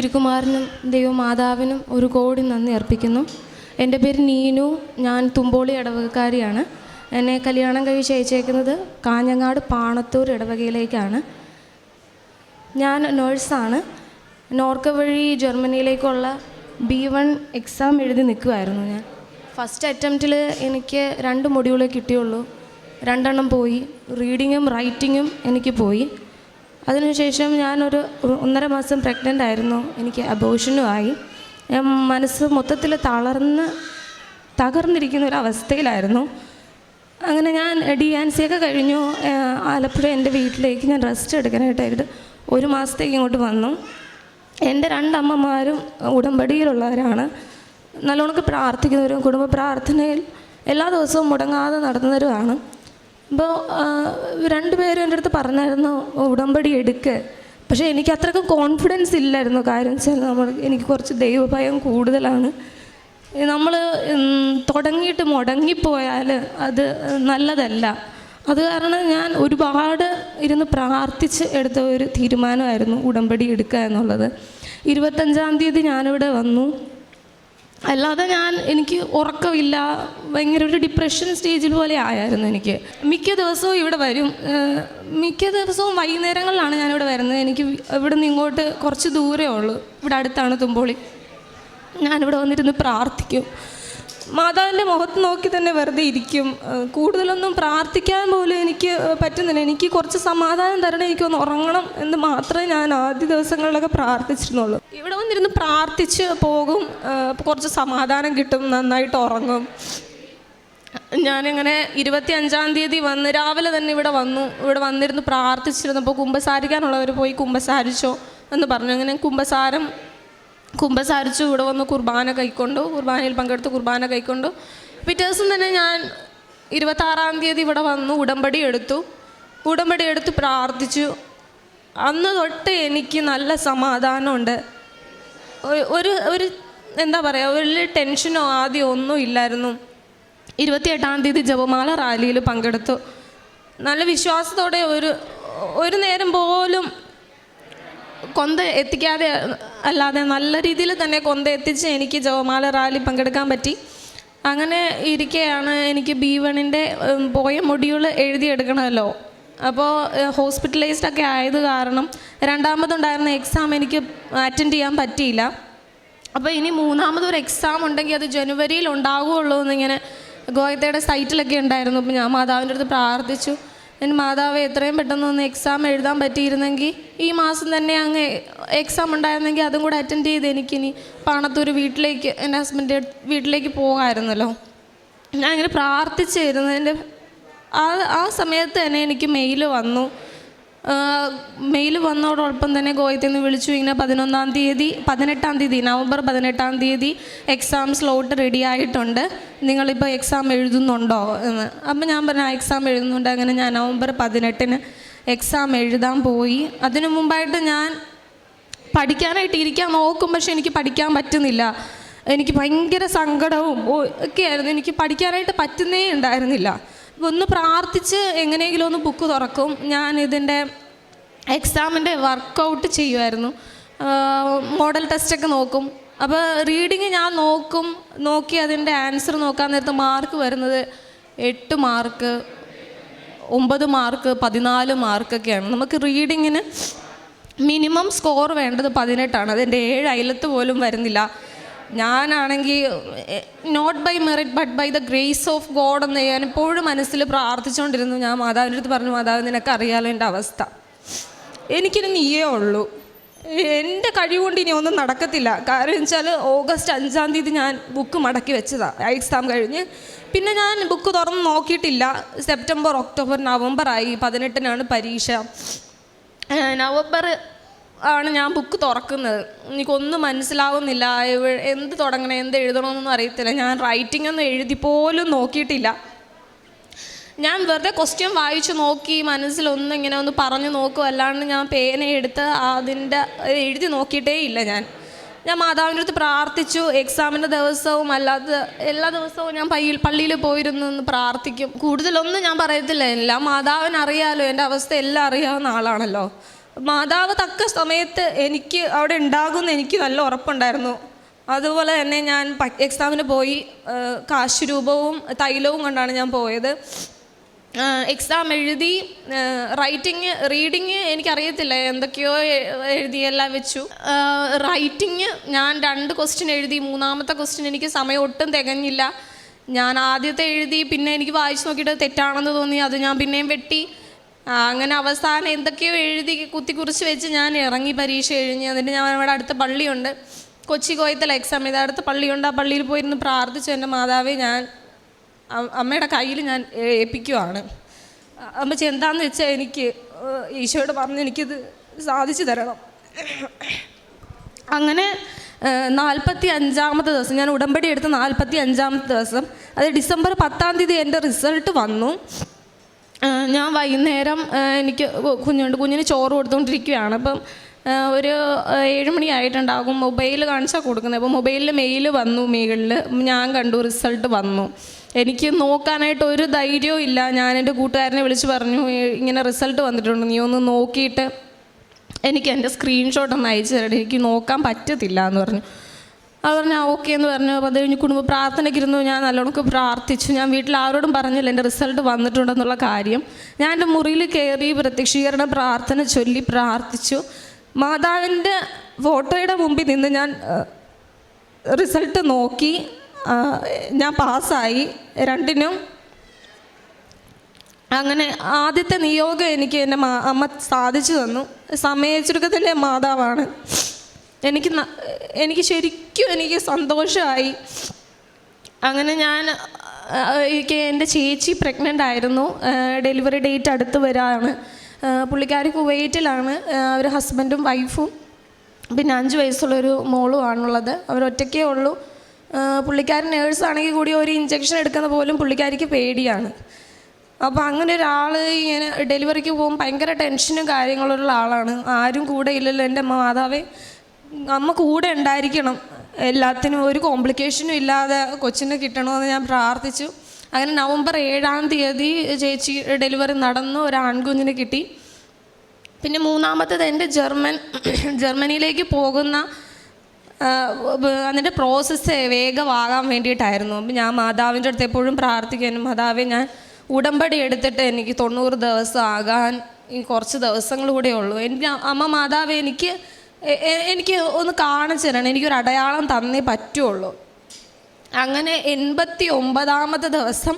തിരുക്കുമാരനും ദൈവമാതാവിനും ഒരു കോടി നന്ദി അർപ്പിക്കുന്നു. എന്റെ പേര് നീനു ഞാൻ തുമ്പോളി ഇടവകക്കാരിയാണ്. എന്നെ കല്യാണം കഴിച്ച് അയച്ചേക്കുന്നത് കാഞ്ഞങ്ങാട് പാണത്തൂർ ഇടവകയിലേക്കാണ്. ഞാൻ നേഴ്സാണ്. നോർക്ക വഴി ജർമ്മനിയിലേക്കുള്ള ബി വൺ എക്സാം എഴുതി നിൽക്കുമായിരുന്നു ഞാൻ. ഫസ്റ്റ് അറ്റംപ്റ്റിൽ എനിക്ക് രണ്ട് മൊഡ്യൂളേ കിട്ടിയുള്ളൂ. രണ്ടെണ്ണം പോയി. റീഡിങ്ങും റൈറ്റിങ്ങും എനിക്ക് പോയി. അതിനുശേഷം ഞാനൊരു ഒന്നര മാസം പ്രഗ്നന്റ് ആയിരുന്നു. എനിക്ക് അബോഷനും ആയി. ഞാൻ മനസ്സ് മൊത്തത്തിൽ തളർന്ന് തകർന്നിരിക്കുന്ന ഒരു അവസ്ഥയിലായിരുന്നു. അങ്ങനെ ഞാൻ ഡി ആൻ സി ഒക്കെ കഴിഞ്ഞു. ആലപ്പുഴ എന്റെ വീട്ടിലേക്ക് ഞാൻ റെസ്റ്റ് എടുക്കാനായിട്ടായിട്ട് ഒരു മാസത്തേക്ക് ഇങ്ങോട്ട് വന്നു. എന്റെ രണ്ടമ്മമാരും ഉടമ്പടിയിലുള്ളവരാണ്. നല്ലോണക്ക് പ്രാർത്ഥിക്കുന്നവരും കുടുംബ പ്രാർത്ഥനയിൽ എല്ലാ ദിവസവും മുടങ്ങാതെ നടത്തുന്നവരുമാണ് അപ്പോൾ രണ്ടുപേരും എന്റെ അടുത്ത് പറഞ്ഞായിരുന്നു ഉടമ്പടി എടുക്ക്. പക്ഷേ എനിക്ക് അത്രയ്ക്കും കോൺഫിഡൻസ് ഇല്ലായിരുന്നു. കാര്യം വെച്ചാൽ നമ്മൾ എനിക്ക് കുറച്ച് ദൈവഭയം കൂടുതലാണ്. നമ്മൾ തുടങ്ങിയിട്ട് മുടങ്ങിപ്പോയാൽ അത് നല്ലതല്ല. അത് കാരണം ഞാൻ ഒരുപാട് ഇരുന്ന് പ്രാർത്ഥിച്ച് എടുത്ത ഒരു തീരുമാനമായിരുന്നു ഉടമ്പടി എടുക്കുക എന്നുള്ളത്. ഇരുപത്തഞ്ചാം തീയതി ഞാനിവിടെ വന്നു. അല്ലാതെ ഞാൻ എനിക്ക് ഉറക്കമില്ല. ഭയങ്കര ഒരു ഡിപ്രഷൻ സ്റ്റേജിൽ പോലെ ആയായിരുന്നു എനിക്ക്. മിക്ക ദിവസവും ഇവിടെ വരും. മിക്ക ദിവസവും വൈകുന്നേരങ്ങളിലാണ് ഞാനിവിടെ വരുന്നത്. എനിക്ക് ഇവിടെ നിന്ന് ഇങ്ങോട്ട് കുറച്ച് ദൂരമേ ഉള്ളൂ. ഇവിടെ അടുത്താണ് തുമ്പോളി. ഞാനിവിടെ വന്നിരുന്ന് പ്രാർത്ഥിക്കും. മാതാവിന്റെ മുഖത്ത് നോക്കി തന്നെ വെറുതെ ഇരിക്കും. കൂടുതലൊന്നും പ്രാർത്ഥിക്കാൻ പോലും എനിക്ക് പറ്റുന്നില്ല. എനിക്ക് കുറച്ച് സമാധാനം തരണം എനിക്കൊന്ന് ഉറങ്ങണം എന്ന് മാത്രമേ ഞാൻ ആദ്യ ദിവസങ്ങളിലൊക്കെ പ്രാർത്ഥിച്ചിരുന്നുള്ളൂ. ഇവിടെ വന്നിരുന്ന് പ്രാർത്ഥിച്ച് പോകും. കുറച്ച് സമാധാനം കിട്ടും നന്നായിട്ട് ഉറങ്ങും. ഞാനിങ്ങനെ ഇരുപത്തി അഞ്ചാം തീയതി വന്ന് രാവിലെ തന്നെ ഇവിടെ വന്നു. ഇവിടെ വന്നിരുന്ന് പ്രാർത്ഥിച്ചിരുന്നപ്പോൾ കുമ്പസാരിക്കാനുള്ളവർ പോയി കുമ്പസാരിച്ചോ എന്ന് പറഞ്ഞു. അങ്ങനെ കുമ്പസാരം കുമ്പസാരിച്ചു ഇവിടെ വന്ന് കുർബാന കൈക്കൊണ്ടു കുർബാനയിൽ പങ്കെടുത്ത് കുർബാന കൈക്കൊണ്ടു. പിറ്റേ ദിവസം തന്നെ ഞാൻ ഇരുപത്താറാം തീയതി ഇവിടെ വന്നു ഉടമ്പടി എടുത്തു. ഉടമ്പടി എടുത്ത് പ്രാർത്ഥിച്ചു. അന്ന് തൊട്ട് എനിക്ക് നല്ല സമാധാനമുണ്ട്. ഒരു ഒരു എന്താ പറയുക വലിയ ടെൻഷനോ ആദ്യം ഒന്നും ഇല്ലായിരുന്നു. ഇരുപത്തിയെട്ടാം തീയതി ജപമാല റാലിയിൽ പങ്കെടുത്തു. നല്ല വിശ്വാസത്തോടെ ഒരു ഒരു നേരം പോലും കൊന്ത എത്തിക്കാതെ അല്ലാതെ നല്ല രീതിയിൽ തന്നെ കൊന്ത എത്തിച്ച് എനിക്ക് ജവമാല റാലി പങ്കെടുക്കാൻ പറ്റി. അങ്ങനെ ഇരിക്കെയാണ് എനിക്ക് ബി വണ്ണിന്റെ പോയ മൊഡ്യൂൾ എഴുതിയെടുക്കണമല്ലോ. അപ്പോൾ ഹോസ്പിറ്റലൈസ്ഡ് ഒക്കെ ആയത് കാരണം രണ്ടാമതുണ്ടായിരുന്ന എക്സാം എനിക്ക് അറ്റൻഡ് ചെയ്യാൻ പറ്റിയില്ല. അപ്പോൾ ഇനി മൂന്നാമതൊരു എക്സാം ഉണ്ടെങ്കിൽ അത് ജനുവരിയിൽ ഉണ്ടാകുകയുള്ളൂ എന്നിങ്ങനെ ഗോയത്തയുടെ സൈറ്റിലൊക്കെ ഉണ്ടായിരുന്നു. അപ്പോൾ ഞാൻ മാതാവിന്റെ അടുത്ത് പ്രാർത്ഥിച്ചു. എന്റെ മാതാവ് എത്രയും പെട്ടെന്ന് ഒന്ന് എക്സാം എഴുതാൻ പറ്റിയിരുന്നെങ്കിൽ ഈ മാസം തന്നെ അങ്ങ് എക്സാം ഉണ്ടായിരുന്നെങ്കിൽ അതും കൂടെ അറ്റൻഡ് ചെയ്ത് എനിക്കിനി പാണത്തൂർ വീട്ടിലേക്ക് എന്റെ ഹസ്ബൻഡ് വീട്ടിലേക്ക് പോകാമായിരുന്നല്ലോ ഞാൻ അങ്ങനെ പ്രാർത്ഥിച്ചിരുന്നു എന്റെ ആ ആ സമയത്ത് തന്നെ എനിക്ക് മെയിൽ വന്നു. മെയിൽ വന്നതോടൊപ്പം തന്നെ ഗോയത്തിൽ നിന്ന് വിളിച്ചു. ഇങ്ങനെ പതിനൊന്നാം തീയതി പതിനെട്ടാം തീയതി നവംബർ പതിനെട്ടാം തീയതി എക്സാം സ്ലോട്ട് റെഡി ആയിട്ടുണ്ട്. നിങ്ങളിപ്പോൾ എക്സാം എഴുതുന്നുണ്ടോ എന്ന്. അപ്പം ഞാൻ പറഞ്ഞു ആ എക്സാം എഴുതുന്നുണ്ട്. അങ്ങനെ ഞാൻ നവംബർ പതിനെട്ടിന് എക്സാം എഴുതാൻ പോയി. അതിനു മുമ്പായിട്ട് ഞാൻ പഠിക്കാനായിട്ട് ഇരിക്കാൻ നോക്കും. പക്ഷെ എനിക്ക് പഠിക്കാൻ പറ്റുന്നില്ല. എനിക്ക് ഭയങ്കര സങ്കടവും ഒക്കെയായിരുന്നു. എനിക്ക് പഠിക്കാനായിട്ട് പറ്റുന്നേ ഉണ്ടായിരുന്നില്ല. ഒന്ന് പ്രാർത്ഥിച്ച് എങ്ങനെയെങ്കിലും ഒന്ന് ബുക്ക് തുറക്കും. ഞാൻ ഇതിന്റെ എക്സാമിന്റെ വർക്കൗട്ട് ചെയ്യുമായിരുന്നു മോഡൽ ടെസ്റ്റൊക്കെ നോക്കും. അപ്പോൾ റീഡിങ് ഞാൻ നോക്കും. നോക്കി അതിന്റെ ആൻസർ നോക്കാൻ നേരത്ത് മാർക്ക് വരുന്നത് എട്ട് മാർക്ക് ഒമ്പത് മാർക്ക് പതിനാല് മാർക്കൊക്കെയാണ് നമുക്ക് റീഡിങ്ങിന് മിനിമം സ്കോർ വേണ്ടത് പതിനെട്ടാണ്. അതിന്റെ ഏഴ് അയലത്ത് പോലും വരുന്നില്ല. ഞാനാണെങ്കിൽ not by merit but by the grace of God എന്ന് ഞാൻ എപ്പോഴും മനസ്സിൽ പ്രാർത്ഥിച്ചുകൊണ്ടിരുന്നു. ഞാൻ മാതാവിന്റെ അടുത്ത് പറഞ്ഞു മാതാവ് നിനക്ക് അറിയാലോ എന്റെ അവസ്ഥ. എനിക്കിനി നീയേ ഉള്ളൂ. എന്റെ കഴിവുകൊണ്ട് ഇനി ഒന്നും നടക്കത്തില്ല. കാരണം വെച്ചാൽ ഓഗസ്റ്റ് അഞ്ചാം തീയതി ഞാൻ ബുക്ക് മടക്കി വെച്ചതാണ് എക്സാം കഴിഞ്ഞ്. പിന്നെ ഞാൻ ബുക്ക് തുറന്ന് നോക്കിയിട്ടില്ല. സെപ്റ്റംബർ ഒക്ടോബർ നവംബർ ആയി. പതിനെട്ടിനാണ് പരീക്ഷ. നവംബർ ആണ് ഞാൻ ബുക്ക് തുറക്കുന്നത്. എനിക്കൊന്നും മനസ്സിലാവുന്നില്ല. എന്ത് തുടങ്ങണം എന്ത് എഴുതണമെന്നൊന്നും അറിയത്തില്ല. ഞാൻ റൈറ്റിംഗ് ഒന്നും എഴുതി പോലും നോക്കിയിട്ടില്ല. ഞാൻ വെറുതെ ക്വസ്റ്റ്യൻ വായിച്ചു നോക്കി മനസ്സിലൊന്നും ഇങ്ങനെ ഒന്ന് പറഞ്ഞു നോക്കും. അല്ലാണ്ട് ഞാൻ പേന എടുത്ത് അതിന്റെ എഴുതി നോക്കിയിട്ടേ ഇല്ല ഞാൻ. ഞാൻ മാതാവിന്റെ അടുത്ത് പ്രാർത്ഥിച്ചു. എക്സാമിന്റെ ദിവസവും അല്ലാതെ എല്ലാ ദിവസവും ഞാൻ പയ്യിൽ പള്ളിയിൽ പോയിരുന്നു എന്ന് പ്രാർത്ഥിക്കും. കൂടുതലൊന്നും ഞാൻ പറയത്തില്ല. എല്ലാം മാതാവിനറിയാലോ. എന്റെ അവസ്ഥ എല്ലാം അറിയാവുന്ന ആളാണല്ലോ. മാതാവ് തക്ക സമയത്ത് എനിക്ക് അവിടെ ഉണ്ടാകുമെന്ന് എനിക്ക് നല്ല ഉറപ്പുണ്ടായിരുന്നു. അതുപോലെ തന്നെ ഞാൻ എക്സാമിന് പോയി കാശ് രൂപവും തൈലവും കൊണ്ടാണ് ഞാൻ പോയത്. എക്സാം എഴുതി റൈറ്റിങ് റീഡിങ് എനിക്കറിയത്തില്ല എന്തൊക്കെയോ എഴുതിയെല്ലാം വെച്ചു. റൈറ്റിങ് ഞാൻ രണ്ട് ക്വസ്റ്റ്യൻ എഴുതി മൂന്നാമത്തെ ക്വസ്റ്റ്യൻ എനിക്ക് സമയം ഒട്ടും തികഞ്ഞില്ല. ഞാൻ ആദ്യത്തെ എഴുതി പിന്നെ എനിക്ക് വായിച്ചു നോക്കിയിട്ട് തെറ്റാണെന്ന് തോന്നി അത് ഞാൻ പിന്നെയും വെട്ടി. അങ്ങനെ അവസാനം എന്തൊക്കെയോ എഴുതി കുത്തി കുറിച്ച് വെച്ച് ഞാൻ ഇറങ്ങി പരീക്ഷ എഴുതി. എന്നിട്ട് ഞാൻ ഇവിടെ അടുത്ത പള്ളിയുണ്ട്. കൊച്ചി കോയത്തല എക്സാം ചെയ്ത അടുത്ത പള്ളിയുണ്ട്. ആ പള്ളിയിൽ പോയിരുന്ന് പ്രാർത്ഥിച്ചു. എന്റെ മാതാവേ ഞാൻ അമ്മയുടെ കയ്യിൽ ഞാൻ ഏൽപ്പിക്കുവാണ്. അമ്മച്ചി എന്താണെന്ന് വെച്ചാൽ എനിക്ക് ഈശോയോട് പറഞ്ഞ് എനിക്കിത് സാധിച്ചു തരണം. അങ്ങനെ നാൽപ്പത്തി അഞ്ചാമത്തെ ദിവസം ഞാൻ ഉടമ്പടി എടുത്ത നാൽപ്പത്തി അഞ്ചാമത്തെ ദിവസം അത് ഡിസംബർ പത്താം തീയതി എന്റെ റിസൾട്ട് വന്നു. ഞാൻ വൈകുന്നേരം എനിക്ക് കുഞ്ഞുണ്ട്. കുഞ്ഞിന് ചോറ് കൊടുത്തുകൊണ്ടിരിക്കുകയാണ് അപ്പം ഒരു ഏഴ് മണി ആയിട്ടുണ്ടാകും. മൊബൈൽ കാണിച്ചാൽ കൊടുക്കുന്നത്. അപ്പോൾ മൊബൈലിൽ മെയിൽ വന്നു മെയിലിൽ ഞാൻ കണ്ടു റിസൾട്ട് വന്നു. എനിക്ക് നോക്കാനായിട്ട് ഒരു ധൈര്യവും ഇല്ല. ഞാൻ എന്റെ കൂട്ടുകാരനെ വിളിച്ച് പറഞ്ഞു ഇങ്ങനെ റിസൾട്ട് വന്നിട്ടുണ്ട്. നീ ഒന്ന് നോക്കിയിട്ട് എനിക്ക് എന്റെ സ്ക്രീൻഷോട്ട് ഒന്ന് അയച്ചു തരണം എനിക്ക് നോക്കാൻ പറ്റത്തില്ല എന്ന് പറഞ്ഞു. അത് പറഞ്ഞു ആ ഓക്കെ എന്ന് പറഞ്ഞു. അപ്പോൾ അത് കഴിഞ്ഞ് കുടുംബ പ്രാർത്ഥനയ്ക്ക് ഇരുന്നു ഞാൻ നല്ലവണ്ണം പ്രാർത്ഥിച്ചു. ഞാൻ വീട്ടിൽ ആരോടും പറഞ്ഞില്ല. എന്റെ റിസൾട്ട് വന്നിട്ടുണ്ടെന്നുള്ള കാര്യം. ഞാൻ എന്റെ മുറിയിൽ കയറി പ്രത്യക്ഷീകരണ പ്രാർത്ഥന ചൊല്ലി പ്രാർത്ഥിച്ചു. മാതാവിന്റെ ഫോട്ടോയുടെ മുമ്പിൽ നിന്ന് ഞാൻ റിസൾട്ട് നോക്കി. ഞാൻ പാസ്സായി. രണ്ടിനും അങ്ങനെ ആദ്യത്തെ നിയോഗം എനിക്ക് എന്റെ അമ്മ സാധിച്ചു തന്നു. സമയച്ചുരുക്കത്തിന്റെ മാതാവാണ്. എനിക്ക് എനിക്ക് ശരിക്കും എനിക്ക് സന്തോഷമായി അങ്ങനെ ഞാൻ എന്റെ ചേച്ചി പ്രഗ്നന്റ് ആയിരുന്നു. ഡെലിവറി ഡേറ്റ് അടുത്ത് വരാണ്. പുള്ളിക്കാരി കുവൈറ്റിലാണ്. അവർ ഹസ്ബൻഡും വൈഫും പിന്നെ അഞ്ച് വയസ്സുള്ളൊരു മോളും ആണുള്ളത്. അവരൊറ്റയ്ക്കേ ഉള്ളൂ. പുള്ളിക്കാരി പുള്ളിക്കാരൻ നേഴ്സാണെങ്കിൽ കൂടി ഒരു ഇഞ്ചക്ഷൻ എടുക്കുന്ന പോലും പുള്ളിക്കാരിക്ക് പേടിയാണ്. അപ്പോൾ അങ്ങനെ ഒരാൾ ഇങ്ങനെ ഡെലിവറിക്ക് പോകുമ്പോൾ ഭയങ്കര ടെൻഷനും കാര്യങ്ങളുള്ള ആളാണ്. ആരും കൂടെ ഇല്ലല്ലോ എന്റെ മാതാവേ. അമ്മ കൂടെ ഉണ്ടായിരിക്കണം. എല്ലാത്തിനും ഒരു കോംപ്ലിക്കേഷനും ഇല്ലാതെ കൊച്ചിനെ കിട്ടണമെന്ന് ഞാൻ പ്രാർത്ഥിച്ചു. അങ്ങനെ നവംബർ ഏഴാം തീയതി ചേച്ചി ഡെലിവറി നടന്നു. ഒരു ആൺകുഞ്ഞിനെ കിട്ടി. പിന്നെ മൂന്നാമത്തേത് എന്റെ ജർമ്മൻ ജർമ്മനിയിലേക്ക് പോകുന്ന അതിന്റെ പ്രോസസ്സ് വേഗമാകാൻ വേണ്ടിയിട്ടായിരുന്നു. അപ്പം ഞാൻ മാതാവിന്റെ അടുത്ത് എപ്പോഴും പ്രാർത്ഥിക്കാനും മാതാവെ ഞാൻ ഉടമ്പടി എടുത്തിട്ട് എനിക്ക് തൊണ്ണൂറ് ദിവസം ആകാൻ കുറച്ച് ദിവസങ്ങൾ കൂടെ ഉള്ളൂ. എന്റെ അമ്മ മാതാവ് എനിക്ക് എനിക്ക് ഒന്ന് കാണിച്ചു തരണം. എനിക്കൊരു അടയാളം തന്നേ പറ്റുള്ളൂ. അങ്ങനെ എൺപത്തി ഒമ്പതാമത്തെ ദിവസം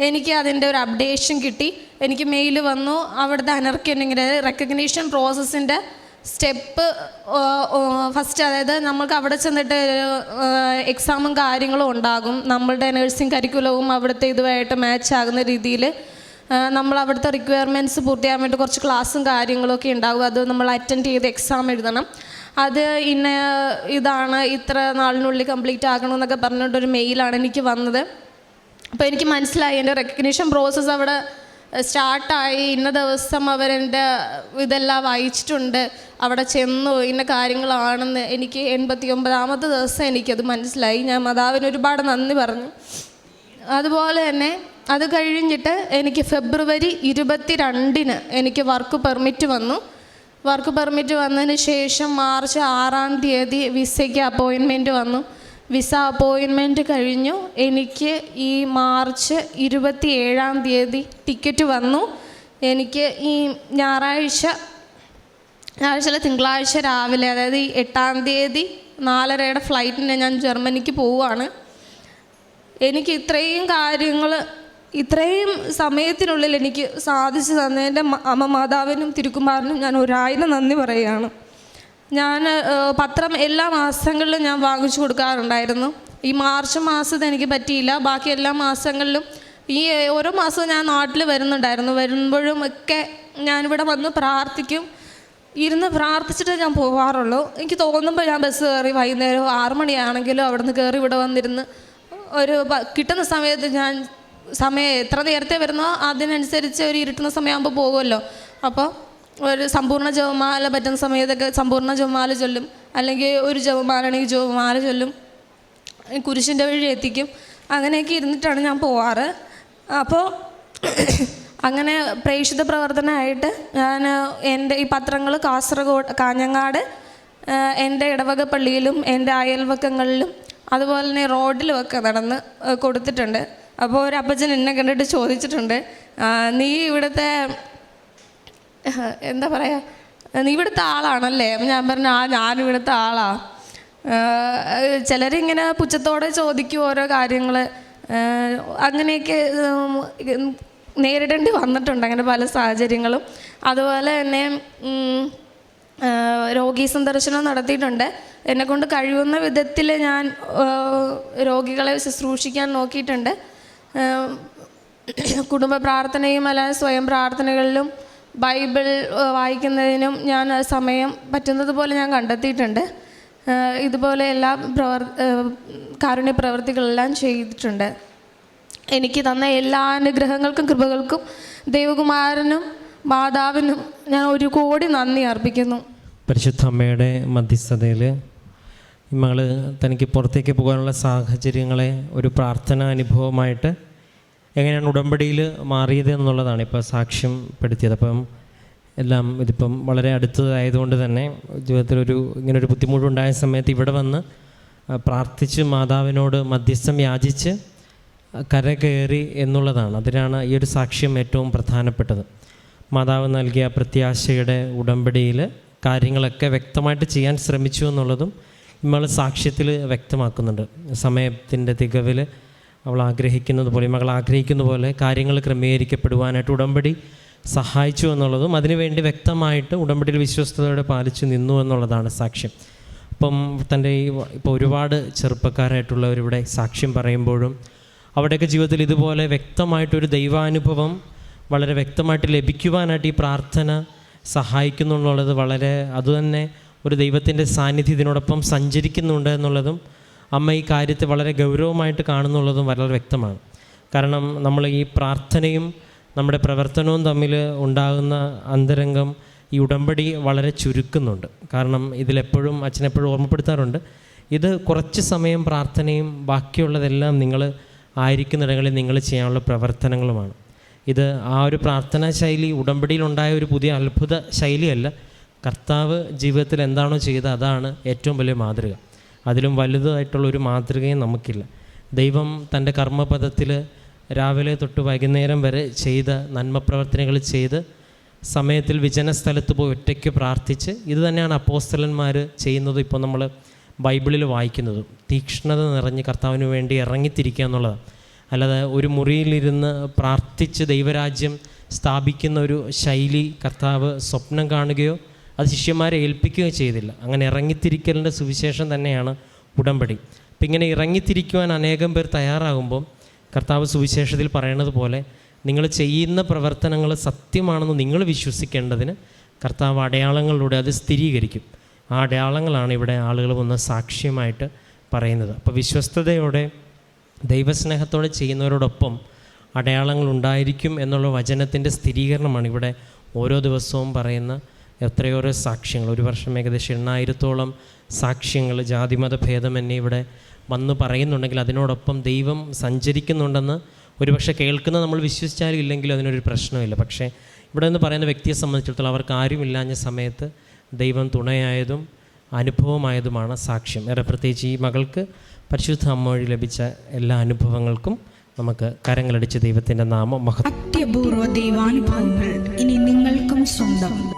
എനിക്ക് അതിന്റെ ഒരു അപ്ഡേഷൻ കിട്ടി. എനിക്ക് മെയിൽ വന്നു. അവിടുത്തെ അനർക്കി അനർക്കിങ്ങനെ റെക്കഗ്നീഷൻ പ്രോസസ്സിന്റെ സ്റ്റെപ്പ് ഫസ്റ്റ് അതായത് നമ്മൾക്ക് അവിടെ ചെന്നിട്ട് എക്സാമും കാര്യങ്ങളും ഉണ്ടാകും. നമ്മളുടെ നഴ്സിംഗ് കരിക്കുലവും അവിടുത്തെ ഇതുമായിട്ട് മാച്ച് ആകുന്ന രീതിയിൽ നമ്മൾ അവിടുത്തെ റിക്വയർമെന്റ്സ് പൂർത്തിയാകാൻ വേണ്ടി കുറച്ച് ക്ലാസ്സും കാര്യങ്ങളൊക്കെ ഉണ്ടാകും അത് നമ്മൾ അറ്റൻഡ് ചെയ്ത് എക്സാം എഴുതണം. അത് ഇന്ന ഇതാണ് ഇത്ര നാളിനുള്ളിൽ കംപ്ലീറ്റ് ആക്കണമെന്നൊക്കെ പറഞ്ഞിട്ടൊരു മെയിലാണ് എനിക്ക് വന്നത്. അപ്പോൾ എനിക്ക് മനസ്സിലായി എന്റെ റെക്കഗ്നീഷൻ പ്രോസസ്സ് അവിടെ സ്റ്റാർട്ടായി ഇന്ന ദിവസം അവരെന്റെ ഇതെല്ലാം വായിച്ചിട്ടുണ്ട്. അവിടെ ചെന്നു. ഇന്ന കാര്യങ്ങളാണെന്ന് എനിക്ക് എൺപത്തി ഒമ്പതാമത്തെ ദിവസം എനിക്കത് മനസ്സിലായി. ഞാൻ മാതാവിന് ഒരുപാട് നന്ദി പറഞ്ഞു. അതുപോലെ തന്നെ അത് കഴിഞ്ഞിട്ട് എനിക്ക് ഫെബ്രുവരി ഇരുപത്തി രണ്ടിന് എനിക്ക് വർക്ക് പെർമിറ്റ് വന്നു. വർക്ക് പെർമിറ്റ് വന്നതിന് ശേഷം മാർച്ച് ആറാം തീയതി വിസയ്ക്ക് അപ്പോയിൻമെന്റ് വന്നു. വിസ അപ്പോയിൻമെന്റ് കഴിഞ്ഞു. എനിക്ക് ഈ മാർച്ച് ഇരുപത്തി ഏഴാം തീയതി ടിക്കറ്റ് വന്നു. എനിക്ക് ഈ ഞായറാഴ്ച ഞായറാഴ്ച തിങ്കളാഴ്ച രാവിലെ അതായത് ഈ എട്ടാം തീയതി നാലരയുടെ ഫ്ലൈറ്റിന് ഞാൻ ജർമ്മനിക്ക് പോവുകയാണ്. എനിക്ക് ഇത്രയും കാര്യങ്ങൾ ഇത്രയും സമയത്തിനുള്ളിൽ എനിക്ക് സാധിച്ചു തന്നതിന്റെ അമ്മ മാതാവിനും തിരുക്കുമാറിനും ഞാൻ ഒരായിരം നന്ദി പറയുകയാണ്. ഞാൻ പത്രം എല്ലാ മാസങ്ങളിലും ഞാൻ വാങ്ങിച്ചു കൊടുക്കാറുണ്ടായിരുന്നു. ഈ മാർച്ച് മാസത്തെ എനിക്ക് പറ്റിയില്ല. ബാക്കി എല്ലാ മാസങ്ങളിലും ഈ ഓരോ മാസവും ഞാൻ നാട്ടിൽ വരുന്നുണ്ടായിരുന്നു. വരുമ്പോഴും ഒക്കെ ഞാനിവിടെ വന്ന് പ്രാർത്ഥിക്കും. ഇരുന്ന് പ്രാർത്ഥിച്ചിട്ട് ഞാൻ പോകാറുള്ളൂ എനിക്ക് തോന്നുമ്പോൾ ഞാൻ ബസ് കയറി വൈകുന്നേരം ആറുമണിയാണെങ്കിലും അവിടെ നിന്ന് കയറി ഇവിടെ വന്നിരുന്ന് ഒരു കിട്ടുന്ന സമയത്ത് ഞാൻ സമയം എത്ര നേരത്തെ വരുന്നോ അതിനനുസരിച്ച് ഒരു ഇരുട്ടുന്ന സമയമാകുമ്പോൾ പോകുമല്ലോ. അപ്പോൾ ഒരു സമ്പൂർണ ജവമാല പറ്റുന്ന സമയത്തൊക്കെ സമ്പൂർണ ജവമാല ചൊല്ലും. അല്ലെങ്കിൽ ഒരു ജപമാലാണെങ്കിൽ ജവമാല ചൊല്ലും. കുരിശിന്റെ വഴി എത്തിക്കും. അങ്ങനെയൊക്കെ ഇരുന്നിട്ടാണ് ഞാൻ പോവാറ്. അപ്പോൾ അങ്ങനെ പ്രേക്ഷിത പ്രവർത്തനമായിട്ട് ഞാൻ എന്റെ ഈ പത്രങ്ങൾ കാസർഗോഡ് കാഞ്ഞങ്ങാട് എന്റെ ഇടവക പള്ളിയിലും എന്റെ അയൽവക്കങ്ങളിലും അതുപോലെ തന്നെ റോഡിലുമൊക്കെ നടന്ന് കൊടുത്തിട്ടുണ്ട്. അപ്പോൾ ഒരു അപ്പച്ചൻ എന്നെ കണ്ടിട്ട് ചോദിച്ചിട്ടുണ്ട് നീ ഇവിടുത്തെ എന്താ പറയുക നീ ഇവിടുത്തെ ആളാണല്ലേ? ഞാൻ പറഞ്ഞു ആ ഞാൻ ഇവിടുത്തെ ആളാ. ഏഹ്, ചിലരിങ്ങനെ പുച്ഛത്തോടെ ചോദിക്കും ഓരോ കാര്യങ്ങൾ. അങ്ങനെയൊക്കെ നേരിടേണ്ടി വന്നിട്ടുണ്ട് അങ്ങനെ പല സാഹചര്യങ്ങളും. അതുപോലെ തന്നെ രോഗി സന്ദർശനം നടത്തിയിട്ടുണ്ട്. എന്നെക്കൊണ്ട് കഴിയുന്ന വിധത്തിൽ ഞാൻ രോഗികളെ ശുശ്രൂഷിക്കാൻ നോക്കിയിട്ടുണ്ട്. കുടുംബ പ്രാർത്ഥനയും അല്ലാതെ സ്വയം പ്രാർത്ഥനകളിലും ബൈബിൾ വായിക്കുന്നതിനും ഞാൻ സമയം പറ്റുന്നത് പോലെ ഞാൻ കണ്ടെത്തിയിട്ടുണ്ട്. ഇതുപോലെ എല്ലാ പ്രവർ കാരുണ്യ പ്രവൃത്തികളെല്ലാം ചെയ്തിട്ടുണ്ട്. എനിക്ക് തന്ന എല്ലാ അനുഗ്രഹങ്ങൾക്കും കൃപകൾക്കും ദൈവകുമാരനും മാതാവിനും ഞാൻ ഒരു കോടി നന്ദി അർപ്പിക്കുന്നു. പരിശുദ്ധ അമ്മയുടെ മധ്യസ്ഥതയിൽ മകൾ തനിക്ക് പുറത്തേക്ക് പോകാനുള്ള സാഹചര്യങ്ങളെ ഒരു പ്രാർത്ഥന അനുഭവമായിട്ട് എങ്ങനെയാണ് ഉടമ്പടിയിൽ മാറിയത് എന്നുള്ളതാണ് ഇപ്പോൾ സാക്ഷ്യം പെടുത്തിയത്. അപ്പം എല്ലാം ഇതിപ്പം വളരെ അടുത്തതായതുകൊണ്ട് തന്നെ ജീവിതത്തിലൊരു ഇങ്ങനൊരു ബുദ്ധിമുട്ടുണ്ടായ സമയത്ത് ഇവിടെ വന്ന് പ്രാർത്ഥിച്ച് മാതാവിനോട് മധ്യസ്ഥം യാചിച്ച് കരകയറി എന്നുള്ളതാണ്. അതിനാണ് ഈ ഒരു സാക്ഷ്യം ഏറ്റവും പ്രധാനപ്പെട്ടത്. മാതാവ് നൽകിയ പ്രത്യാശയുടെ ഉടമ്പടിയിൽ കാര്യങ്ങളൊക്കെ വ്യക്തമായിട്ട് ചെയ്യാൻ ശ്രമിച്ചു എന്നുള്ളതും നമ്മൾ സാക്ഷ്യത്തിൽ വ്യക്തമാക്കുന്നുണ്ട്. സമയത്തിന്റെ തികവിൽ അവൾ ആഗ്രഹിക്കുന്നത് പോലെ മകൾ ആഗ്രഹിക്കുന്ന പോലെ കാര്യങ്ങൾ ക്രമീകരിക്കപ്പെടുവാനായിട്ട് ഉടമ്പടി സഹായിച്ചു എന്നുള്ളതും അതിനുവേണ്ടി വ്യക്തമായിട്ട് ഉടമ്പടിയിൽ വിശ്വസ്തയോടെ പാലിച്ചു നിന്നു എന്നുള്ളതാണ് സാക്ഷ്യം. അപ്പം തന്റെ ഈ ഇപ്പോൾ ഒരുപാട് ചെറുപ്പക്കാരായിട്ടുള്ളവരിവിടെ സാക്ഷ്യം പറയുമ്പോഴും അവിടെയൊക്കെ ജീവിതത്തിൽ ഇതുപോലെ വ്യക്തമായിട്ടൊരു ദൈവാനുഭവം വളരെ വ്യക്തമായിട്ട് ലഭിക്കുവാനായിട്ട് ഈ പ്രാർത്ഥന സഹായിക്കുന്നു എന്നുള്ളത് വളരെ അതുതന്നെ ഒരു ദൈവത്തിന്റെ സാന്നിധ്യം ഇതിനോടൊപ്പം സഞ്ചരിക്കുന്നുണ്ട് എന്നുള്ളതും അമ്മ ഈ കാര്യത്തെ വളരെ ഗൗരവമായിട്ട് കാണുന്നുള്ളതും വളരെ വ്യക്തമാണ്. കാരണം നമ്മൾ ഈ പ്രാർത്ഥനയും നമ്മുടെ പ്രവർത്തനവും തമ്മിൽ ഉണ്ടാകുന്ന അന്തരംഗം ഈ ഉടമ്പടി വളരെ ചുരുക്കുന്നുണ്ട്. കാരണം ഇതിലെപ്പോഴും അച്ഛനെപ്പോഴും ഓർമ്മപ്പെടുത്താറുണ്ട്. ഇത് കുറച്ച് സമയം പ്രാർത്ഥനയും ബാക്കിയുള്ളതെല്ലാം നിങ്ങൾ ആയിരിക്കുന്നിടങ്ങളിൽ നിങ്ങൾ ചെയ്യാനുള്ള പ്രവർത്തനങ്ങളുമാണ്. ഇത് ആ ഒരു പ്രാർത്ഥനാ ശൈലി ഉടമ്പടിയിലുണ്ടായ ഒരു പുതിയ അത്ഭുത ശൈലിയല്ല. കർത്താവ് ജീവിതത്തിൽ എന്താണോ ചെയ്തത് അതാണ് ഏറ്റവും വലിയ മാതൃക. അതിലും വലുതായിട്ടുള്ള ഒരു മാതൃകയും നമുക്കില്ല. ദൈവം തന്റെ കർമ്മപഥത്തിൽ രാവിലെ തൊട്ട് വൈകുന്നേരം വരെ ചെയ്ത നന്മപ്രവർത്തനങ്ങൾ ചെയ്ത് സമയത്തിൽ വിജന സ്ഥലത്ത് പോയി ഒറ്റയ്ക്ക് പ്രാർത്ഥിച്ച് ഇത് തന്നെയാണ് അപ്പോസ്തലന്മാർ ചെയ്യുന്നത് ഇപ്പോൾ നമ്മൾ ബൈബിളിൽ വായിക്കുന്നത്. തീക്ഷ്ണത നിറഞ്ഞ് കർത്താവിന് വേണ്ടി ഇറങ്ങിത്തിരിക്കുക എന്നുള്ളതാണ്. അല്ലാതെ ഒരു മുറിയിലിരുന്ന് പ്രാർത്ഥിച്ച് ദൈവരാജ്യം സ്ഥാപിക്കുന്ന ഒരു ശൈലി കർത്താവ് സ്വപ്നം കാണുകയോ അത് ശിഷ്യന്മാരെ ഏൽപ്പിക്കുകയോ ചെയ്തില്ല. അങ്ങനെ ഇറങ്ങിത്തിരിക്കലിന്റെ സുവിശേഷം തന്നെയാണ് ഉടമ്പടി. അപ്പം ഇങ്ങനെ ഇറങ്ങിത്തിരിക്കുവാൻ അനേകം പേർ തയ്യാറാകുമ്പോൾ കർത്താവ് സുവിശേഷത്തിൽ പറയണത് പോലെ നിങ്ങൾ ചെയ്യുന്ന പ്രവർത്തനങ്ങൾ സത്യമാണെന്ന് നിങ്ങൾ വിശ്വസിക്കേണ്ടതിന് കർത്താവ് അടയാളങ്ങളിലൂടെ അത് സ്ഥിരീകരിക്കും. ആ അടയാളങ്ങളാണ് ഇവിടെ ആളുകൾ വന്ന് സാക്ഷ്യമായിട്ട് പറയുന്നത്. അപ്പോൾ വിശ്വസ്തയോടെ ദൈവസ്നേഹത്തോടെ ചെയ്യുന്നവരോടൊപ്പം അടയാളങ്ങൾ ഉണ്ടായിരിക്കും എന്നുള്ള വചനത്തിന്റെ സ്ഥിരീകരണമാണ് ഇവിടെ ഓരോ ദിവസവും പറയുന്ന എത്രയോരോ സാക്ഷ്യങ്ങൾ. ഒരു വർഷം ഏകദേശം എണ്ണായിരത്തോളം സാക്ഷ്യങ്ങൾ ജാതിമത ഭേദമന്യേ ഇവിടെ വന്ന് പറയുന്നുണ്ടെങ്കിൽ അതിനോടൊപ്പം ദൈവം സഞ്ചരിക്കുന്നുണ്ടെന്ന് ഒരുപക്ഷെ കേൾക്കുന്ന നമ്മൾ വിശ്വസിച്ചാലും ഇല്ലെങ്കിലും അതിനൊരു പ്രശ്നമില്ല. പക്ഷേ ഇവിടെ നിന്ന് പറയുന്ന വ്യക്തിയെ സംബന്ധിച്ചിടത്തോളം അവർക്ക് ആരുമില്ലാഞ്ഞ സമയത്ത് ദൈവം തുണയായതും അനുഭവമായതുമാണ് സാക്ഷ്യം. ഏറെ പ്രത്യേകിച്ച് ഈ മകൾക്ക് പരിശുദ്ധ അമ്മ വഴി ലഭിച്ച എല്ലാ അനുഭവങ്ങൾക്കും നമുക്ക് കരങ്ങളടിച്ച് ദൈവത്തിന്റെ നാമം മഹത്വപൂർവ ദൈവാനുഭവങ്ങൾ ഇനി നിങ്ങൾക്കും സ്വന്തം.